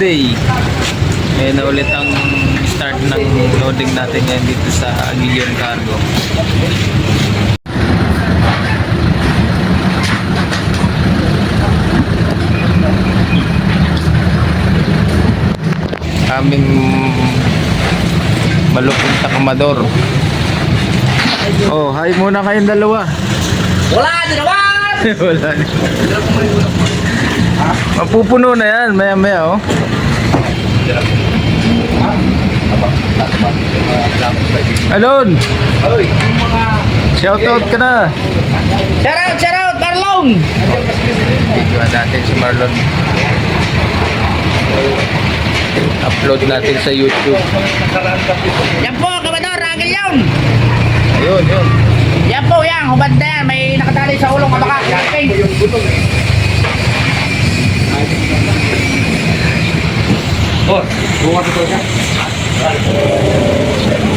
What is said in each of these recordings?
ay holiday. Ngayon na ulit ang start ng loading natin ngayon dito sa Aguilion Cargo. Aming malupong takamador. Oh, hi muna kayong dalawa. Wala, dinawan! Wala na. Mapupuno na yan, maya maya oh. Alon! Shoutout ka na! Shout out, shout out, Marlon! Video natin si Marlon. Upload natin sa YouTube. Yan po, Kabador, Ragil yun! Ayun, yun. Yan po, yan, hubad na yan. May nakatali sa ulong kabaka. Yan, Oh, bukas ito siya. Next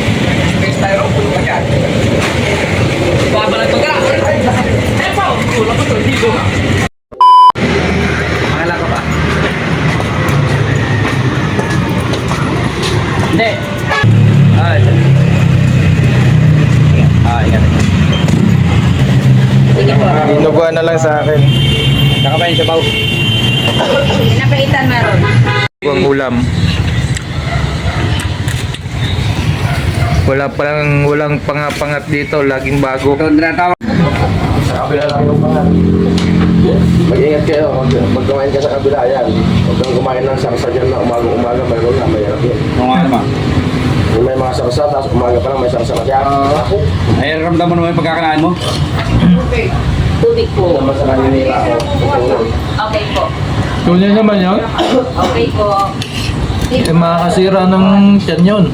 Ang ulam. Wala palang walang pangapangat dito, laging bago. Sa kabila lang yung pangat. Mag-ingat kayo, mag magkumain ka sa kabila, yan. Huwag kang kumain ng sarsa dyan na umaga-umaga, mayroon na, mayroon yun. Oo nga naman. Kung may mga sarsa, tapos umaga pa lang may sarsa na dyan. Ay, ramdam mo naman yung pagkakanaan mo? Tubig po. Naman sa ako, tutulong. Okay po. Tunay naman yun. Okay po. Eh, makakasira ng tiyan yun.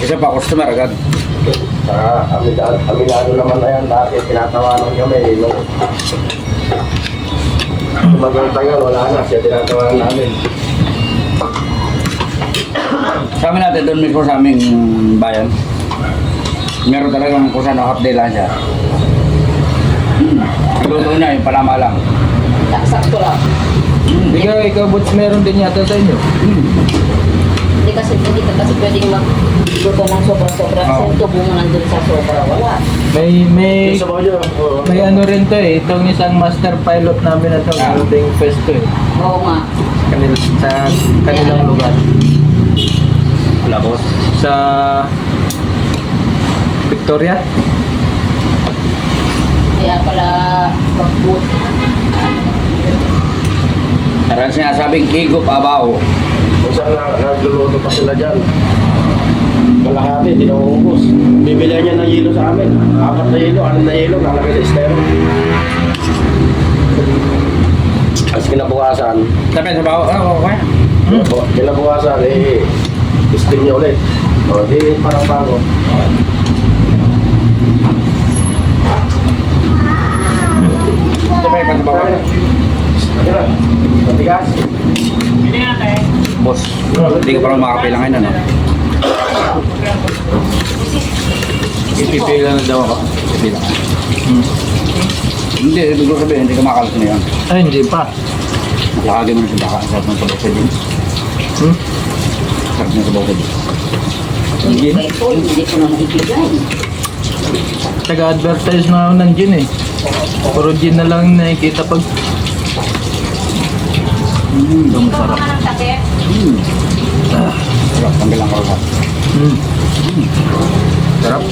Isa pa, customer agad. Sa amilado, amilado naman na yan, dati tinatawanan kami, no. Tumagal-tagal, wala na, siya tinatawanan namin. Sa amin natin, doon mismo sa aming bayan. Meron talagang kung saan half day lang siya. Hmm. Luto niya, yung palama lang. Sakto lang. Ikaw, ikaw, Butch, meron din yata sa inyo. Hindi kasi, hindi ka kasi pwedeng magluto ng sobra-sobra. Oo. Kasi tubo mo nandun sa sobra. Wala. May, may, oo. may ano rin to eh. Itong isang master pilot namin na to, Ah. meron ding pesto eh. Oo nga. Kanil, sa kanilang lugar. Wala, boss. Sa Victoria. Kaya pala pag-boot. Parang sinasabing higop abaw. Minsan na, nagluluto pa sila dyan. Kalahati, di nauubos. Bibili niya ng yelo sa amin. Apat na yelo, anim na yelo, lalagay sa estero. As kinabukasan, Sabi sa bawo, ah, oo, kaya. Kinabukasan, eh, steam niya ulit. O, di parang bago. Sabi sa bawo. Ano na? Matigas? Boss, hindi ka parang makapilang ngayon, ano? Ipipila na daw ako. Bilang. Hindi, ibig ko sabihin, hindi ka makalas na yun. Ay, hindi pa. Lakagin mo na sa baka, sarap ng pag-usa din. Hmm? Sarap ng sabaw ko din. Po, hindi ko na maibigay. Taga-advertise na ako ng gin eh. Puro gin na lang nakikita pag... Mm, Ito masarap. Ano ng takip? mm. Sarap, tanggal ang kausap. Mm. Sarap.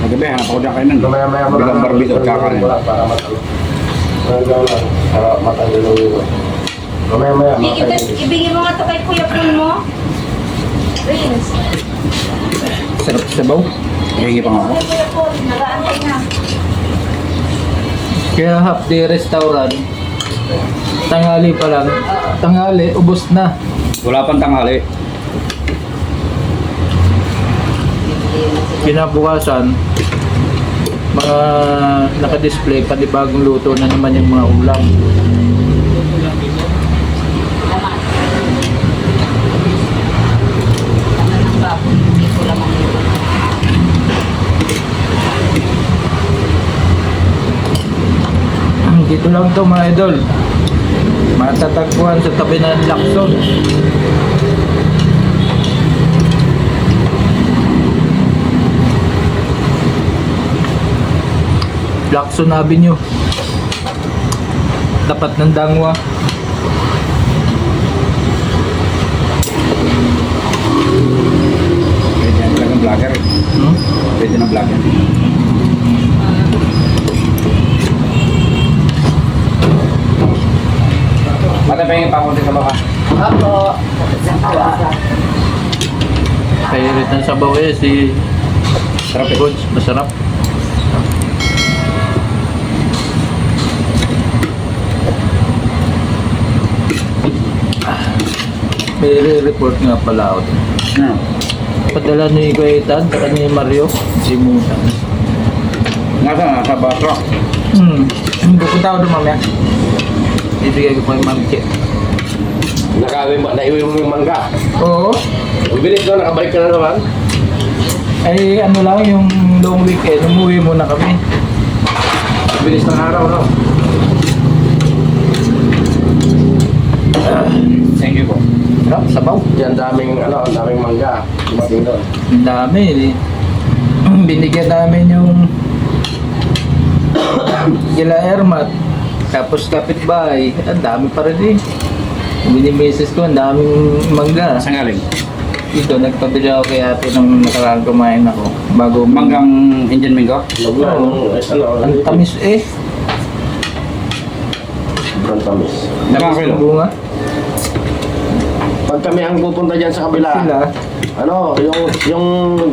Magabi, hanap ako dyan kayo nun. Mamaya-maya mo Bilang barbito at kakanin. Para matalo. Para matalo. Mamaya-maya, ibigay mo nga ito kay Kuya Pun mo. Sarap sa sabaw. Nga ako. Kaya half day restaurant. Tanghali pa lang. Tanghali, ubos na. Wala pang tanghali. Kinabukasan, mga nakadisplay, panibagong luto na naman yung mga ulam. Dito lang to mga idol. Matatagpuan sa tabi ng Lacson. Lacson Avenue. Tapat ng Dangwa. Pwede talagang vlogger eh. Hmm? Pwede na vlogger. Matapengin pa konti sa baka. Opo. Favorite ng sabaw eh, si Sarap eh. Coach. Masarap. May re-report nga pala ako. Hmm. Padala ni Kuya Ethan, saka ni Mario. Si Musa. Nasa, nasa baso. Hmm. Pupunta ako doon mamaya. Ibigay ko pa yung Ma'am Che. Nakawi mo, naiwi mo yung mangga. Oo. Ang bilis ko, nakabalik ka na naman. Ay ano lang yung long weekend, umuwi muna kami. Ang bilis ng araw, no? Thank you po. Sarap, sabaw. Yan, daming, ano, ang daming mangga. Dumating doon. Ang dami. eh. Binigyan namin yung kila Ermat. Tapos kapitbahay. Ang dami pa rin eh. Binimeses ko, ang daming mangga. Saan galing? Dito, nagpabili ako kay ate nung nakaraan kumain ako. Bago Manggang Indian Mango? Oo. ano, ano, Ang tamis eh. Sobrang tamis. Dalawang kilo. Bunga. Pag kami ang pupunta dyan sa kabila, Sila. ano, yung yung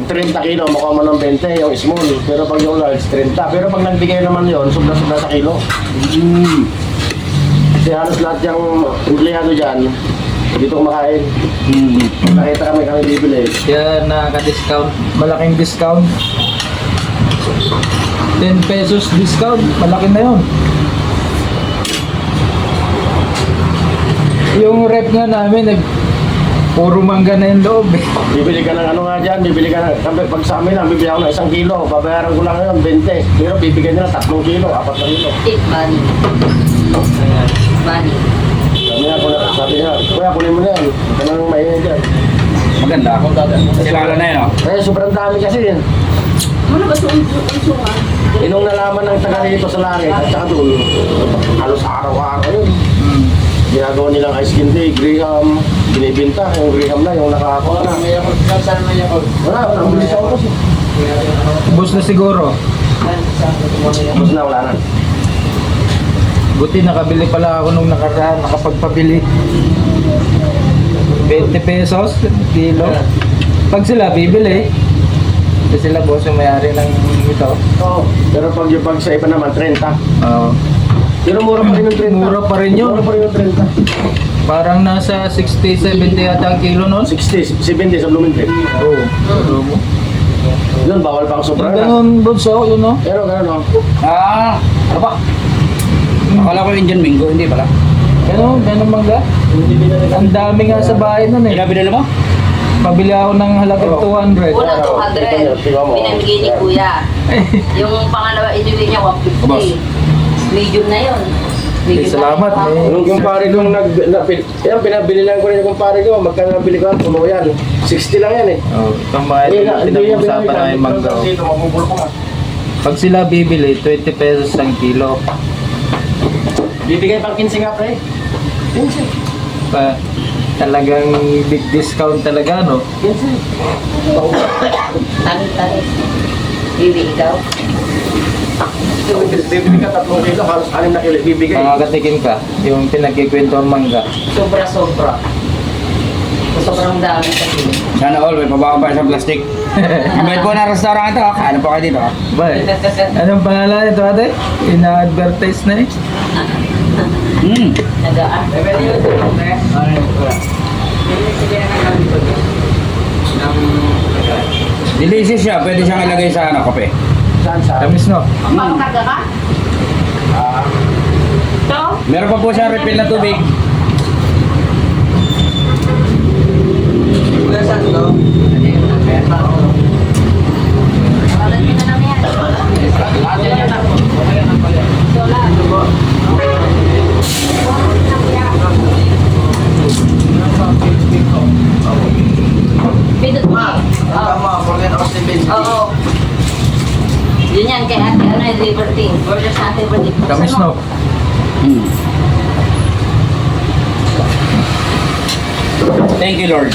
30 kilo, mukha mo ng 20, yung small. Pero pag yung large, 30. Pero pag nagbigay naman yon sobra-sobra sa kilo. Mm. Kasi halos lahat yung empleyado dyan, dito kumakain. Mm. Nakita kami kami bibili. Kaya nakaka-discount. Malaking discount. 10 pesos discount. Malaki na yun. Yung rep nga namin, nag puro mangga na yung loob eh. Bibili ka ng ano nga dyan, bibili ka ng, sabi, pag sa amin lang, bibili ako ng isang kilo, babayaran ko lang yun, 20. Pero bibigyan nila tatlong kilo, apat na kilo. Take money. Money. Sabi nga, kuna, sabi nga, kuya, kunin mo na yan. Ito nang maingay dyan. Maganda. Kilala na yun, oh. Eh, sobrang dami kasi yan. Ano ba sa unsungan? Inong nalaman ng taga rito sa langit at saka doon, halos araw-araw yun. Hmm. Ginagawa nilang ice candy, graham, binibinta, yung graham na, yung nakakakuha na. Wala, wala, ang bilis ako kasi. Bus na siguro. Tapos na, wala na. Buti nakabili pala ako nung nakaraan, nakapagpabili. 20 pesos, kilo. Pag sila bibili, kasi sila boss yung mayari ng ito. Oo. Pero pag yung pag sa iba naman, 30. Oo. Pero mura pa rin yung 30. Mura pa rin yun. Mura pa rin yung 30. Parang nasa 60, 70 yata ang kilo noon. 60, 70 sa Bloomington. Oo. Oh. Yun, bawal pang sobra Yung na. ganun bunso, yun no? Pero gano'n, no? Ah, ano ba? Akala ko Indian Mango, hindi pala. Ganun, ganun mangga. Ang dami nga sa bahay nun eh. Ilan binili mo? Pabili ako ng halagang 200. Una 200. Pinamigay ni Kuya. Yung pangalawa, inibigay niya Boss. 150. Medium na yun. Eh, salamat, eh. Yung kumpare kong nag... Na, pin, yan, pinabili lang ko rin yung kumpare ko. Magkano nabili ko? Puno yan. 60 lang yan eh. Oh, itong mga ito, na- ko nga. Pag sila bibili, 20 pesos ang kilo. Bibigay pang 15 nga, pre. 15. Pa, talagang big discount talaga, no? 15. Tanis-tanis. Bibi, ikaw? Bibili ka tatlong kilo, halos anim na kilo bibigay. Makakatikim ka, yung pinagkikwento ng mangga. Sobra-sobra. Sobrang dami kasi. Sana all, may pabawa pa isang plastic. Invite po na restaurant ito, oh. Kaano po kayo dito. Ba, anong pangalan ito ate? Ina-advertise na eh. Mm. Nagaan. Delicious siya, pwede siyang ilagay sa ano, kape. Saan sa? Tamis no? Ang magtaga ka? Ah. Ito? Meron pa po siya refill na tubig. Wala saan to? Pidot mo. Tama, forget out the business. Oo. Yun yan, kay ate, ano Liberty. Order sa ate Liberty. Mo. no? Hmm. Thank you, Lord.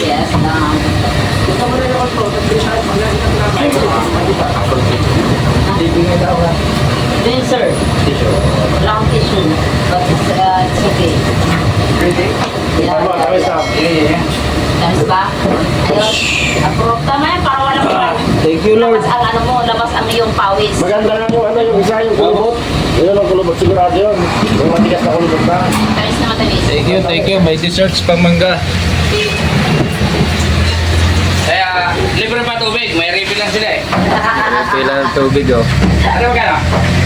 Yes, um, Then, sir. Akong tissue. But it's, uh, it's okay. Yeah. Tama, kami sa... Tamis ba? Ayun. Approve. Tama yan, para walang pa. Thank you, Lord. Labas ang ano mo, labas ang iyong pawis. Maganda nga yung ano, yung isa, yung kulubot. Yun ang kulubot, sigurado yun. Yung matigas na kulubot na. Tamis na matamis. Thank you, thank you. May desserts pang mangga. Kaya, libre pa tubig. May refill lang sila eh. Pila ng tubig oh. Ano ba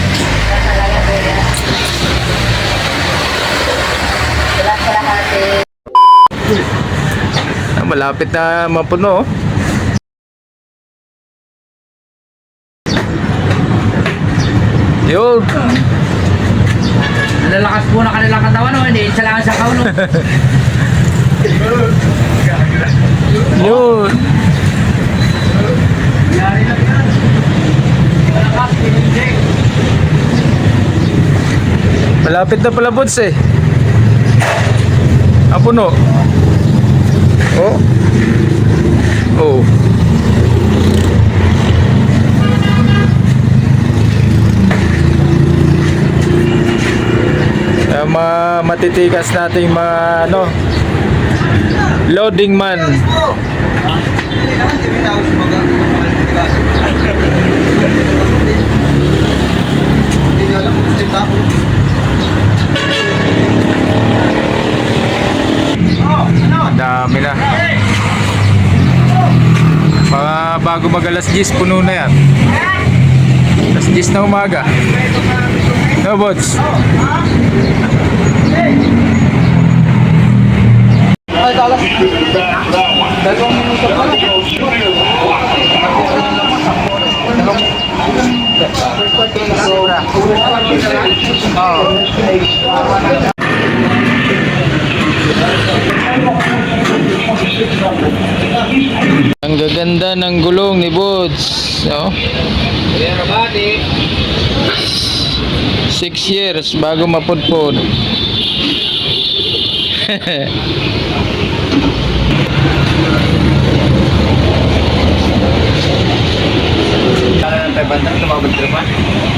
malapit na mapuno oh. Yun. Lalakas po na kanilang katawan, no? Hindi, isa lang sa kaulo. Yun. Malapit na pala bots eh. Ah, puno. Oh. Oh. Kaya mga matitikas nating mga ano loading man. Dami na. Mga bago mag alas 10, puno na yan. Alas 10 na umaga. No, bots? Ang gaganda ng gulong ni Bods. Oh. Six years bago mapudpod.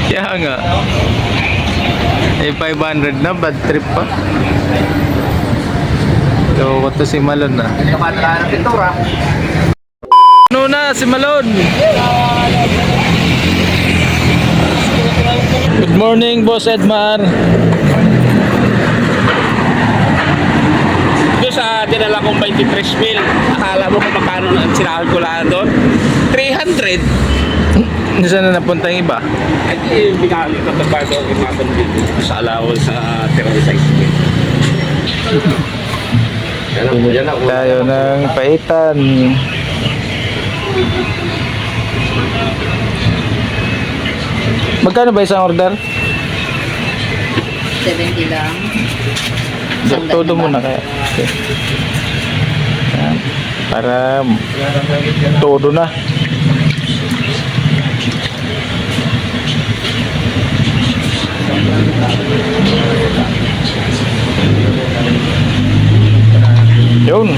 Kaya nga. Eh, 500 na, bad trip pa. So, ko to si Malon na. Ano na, si Malon? Good morning, Boss Edmar. Doon sa dinala kong 23 mil, akala mo kung magkano ang sinahan ko lang doon? 300. Saan na napunta yung iba? At eh, bigyan ko ng bago ang dito sa alaw sa 36 mil. Tayo ng paitan. Magkano ba isang order? 70 lang. Isang Todo mo na kaya. Okay. Yan. Para todo na. Yun.